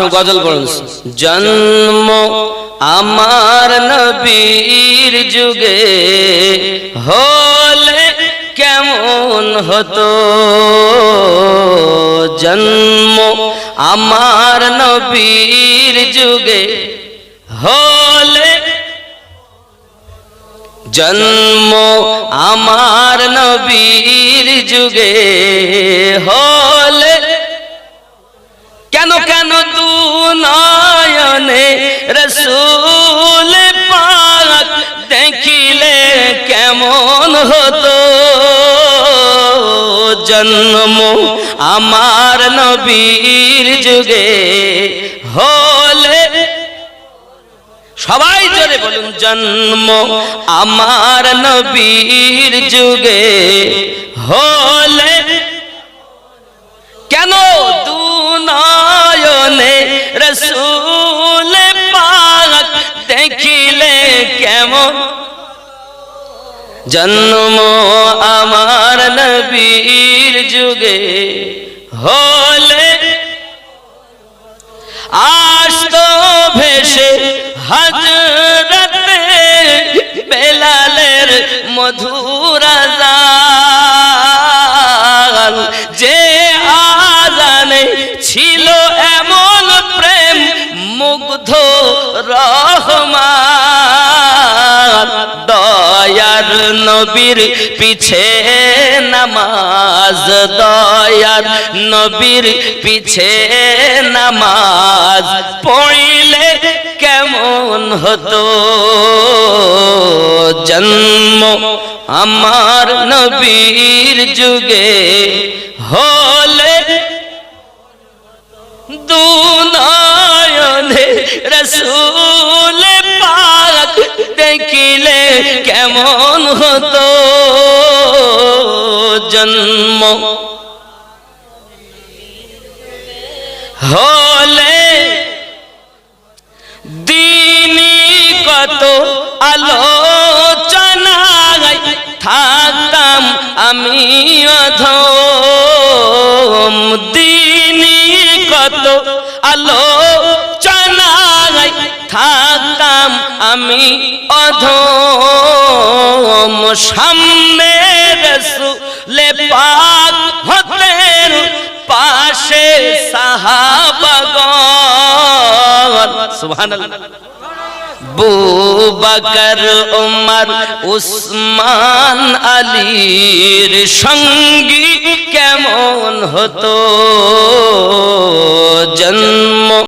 সঙ্গে গজল পড়ুন। জন্ম আমার নবীর যুগে হলে কেমন হতো? জন্ম আমার নবীর যুগে হলে জন্ম আমার নবীর যুগে রসুল পাক দেখিলে কেমন হতো? জন্ম আমার নবীর যুগে হলে। সবাই জোরে বলুন, জন্ম আমার নবীর যুগে হলে। কেমন? জন্ম আমার নবীর যুগে হলে আসত ভেসে হজরত বেলালের মধুর নবীর পিছে নামাজ দয়ার। নবীর পিছে নামাজ পড়িলে কেমন হতো? জন্ম আমার নবীর যুগে হলে দুনয়নে রসুল পাক দেখিলে কেমন হতো জন্ম? হলে দিনই কত আলোচনা থাকতাম আমি। আমি অধম সামনে রসুলে পাক হতেন পাশে সাহাবাগন সুবহানাল্লাহ। বুবাকর, উমর, উসমান, আলীর সঙ্গী কেমন হতো? জন্ম